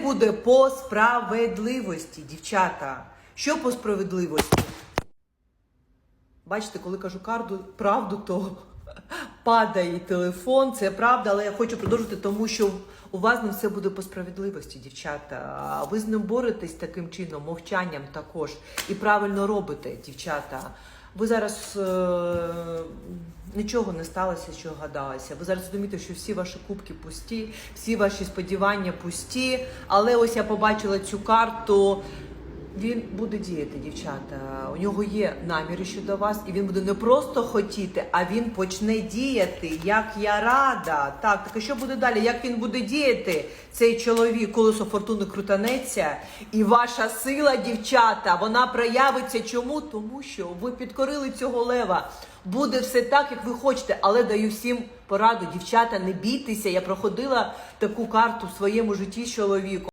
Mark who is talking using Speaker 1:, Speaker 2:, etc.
Speaker 1: буде по справедливості, дівчата. Що по справедливості? Бачите, коли кажу карду, правду, то падає телефон, це правда, але я хочу продовжити, тому що у вас не все буде по справедливості, дівчата. Ви з ним боретесь таким чином, мовчанням також. І правильно робите, дівчата. Ви зараз е- нічого не сталося, що гадалося. Ви зараз розумієте, що всі ваші кубки пусті, всі ваші сподівання пусті. Але ось я побачила цю карту. Він буде діяти, дівчата. У нього є наміри щодо вас, і він буде не просто хотіти, а він почне діяти. Як я рада. Так, так а що буде далі? Як він буде діяти? Цей чоловік, колесо фортуни крутанеться, і ваша сила, дівчата, вона проявиться. Чому? Тому що ви підкорили цього лева. Буде все так, як ви хочете, але даю всім пораду. Дівчата, не бійтеся. Я проходила таку карту в своєму житті з чоловіком.